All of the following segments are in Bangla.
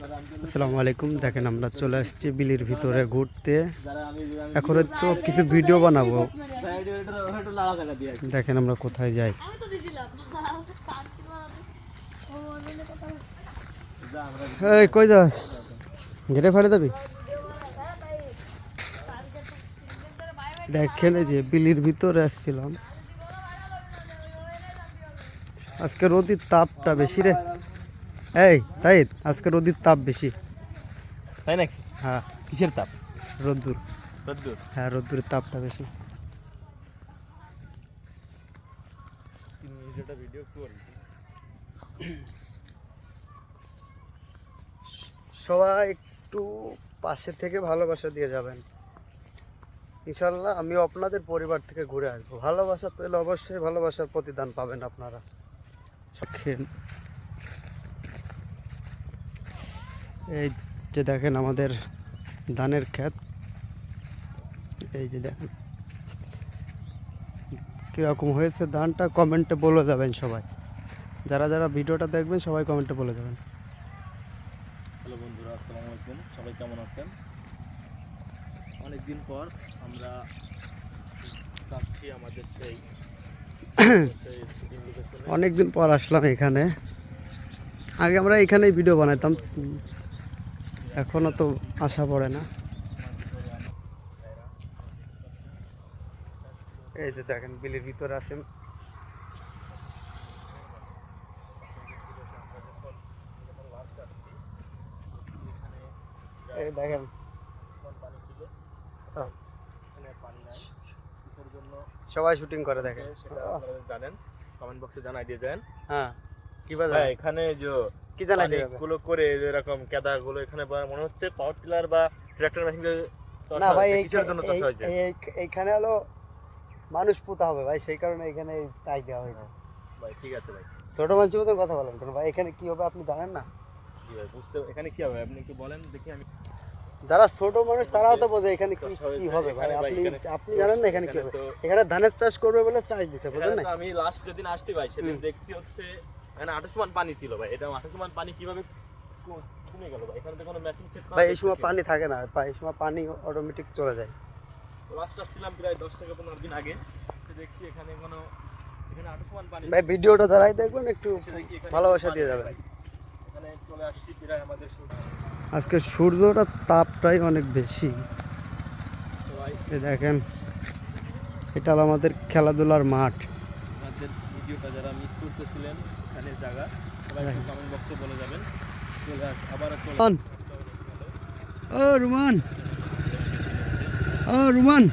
আসসালামু আলাইকুম। দেখেন আমরা চলে আসছি বিলির ভিতরে ঘুরতে। এখন তো কিছু ভিডিও বানাবো। দেখেন আমরা কোথায় যাই। এই, কই যাস? ঘেরে ফেলে যাবি দেখেন এই যে বিলির ভিতরে আসছিলাম। আজকে রোদির তাপটা বেশি রে। এই তাই আজকে রোদির তাপ বেশি। তাই নাকি? হ্যাঁ। কিসের তাপ? রোদ্দুর। রোদ্দুর? হ্যাঁ রোদ্দুরের তাপটা বেশি। সবাই একটু পাশে থেকে ভালোবাসা দিয়ে যাবেন। ইনশাল্লাহ আমি আপনাদের পরিবার থেকে ঘুরে আসব। ভালোবাসা পেলে অবশ্যই ভালোবাসার প্রতিদান পাবেন আপনারা। খেন এই যে দেখেন আমাদের ধানের ক্ষেত। এই যে দেখেন। কীরকম হয়েছে ধানটা কমেন্টে বলে যাবেন সবাই। যারা যারা ভিডিওটা দেখবেন সবাই কমেন্টে বলে যাবেন। হ্যালো বন্ধুরা আসসালামু আলাইকুম। সবাই কেমন আছেন? অনেকদিন পর আমরা যাচ্ছি আমাদের সেই সেই shooting location এ। অনেক দিন পর আসলাম এখানে। আগে আমরা এখানেই ভিডিও বানাতাম উম, এখনও তো আশা পড়ে না। এই যে দেখেন বিলের ভিতরে এই দেখেন। সবাই শুটিং করে দেখেন। সেটা জানেন। কমেন্ট বক্সে জানাই দিয়ে যান। হ্যাঁ কি হ্যাঁ এখানে যে কি গুলো করে এরকম কেদা গুলো এখানে মনে হচ্ছে পাওয়ার টিলার বা ট্রাক্টর মেশিন না ভাই কিসের জন্য চাষ হয়েছে? এই- এইখানে হলো মানুষ পুতা হবে ভাই সেই কারণে এখানে তাই দেওয়া হয়েছে। ভাই ঠিক আছে ভাই। ছোট মানুষের মতন কথা বলেন কেন ভাই এখানে কি হবে আপনি জানেন না? জি ভাই বুঝতে এখানে কি হবে? আপনি একটু বলেন দেখি আমি যারা ছোট মানুষ তারাও তো বোঝে এখানে কি কি হবে ভাই। আপনি আপনি জানেন না এখানে কি হবে। এখানে ধানের চাষ করবে বলে চাষ দিচ্ছে বুঝলেন না? আমি লাস্ট যেদিন আসছি ভাই সেদিন দেখছি হচ্ছে এখানে আঠাশ মান পানি ছিল ভাই। এটা আঠাশ মান পানি কীভাবে কমে গেল ভাই? এখানে তো কোনো মেশিন সেট ভাই এই সময় পানি থাকে না। ভাই এই সময় পানি অটোমেটিক চলে যায়। লাস্ট আসছিলাম প্রায় দশ থেকে পনেরো দিন আগে। দেখছি এখানে কোনো এখানে আঠাশ মান পানি ভাই ভিডিওটা যারাই দেখবেন একটু ভালোবাসা দিয়ে যাবেন। ভাই। এখানে চলে আসছি প্রায় আমাদের আজকে সূর্যটার তাপটাই অনেক বেশি। দেখেন এটা হলো আমাদের খেলাধুলার মাঠ। আমাদের ভিডিওটা যারা মিস করতেছিলেন এখানে জায়গা। সবাই একটু কমেন্ট বক্সে বলে যাবেন। চলে আস আবার চলে। ও রুমান। ও রুমান।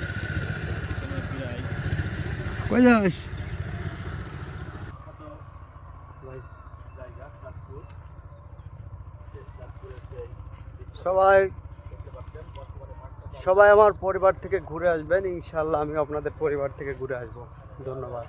কই যাস? সবাই সবাই আমার পরিবার থেকে ঘুরে আসবেন। ইনশাল্লাহ আমি আপনাদের পরিবার থেকে ঘুরে আসব। ধন্যবাদ।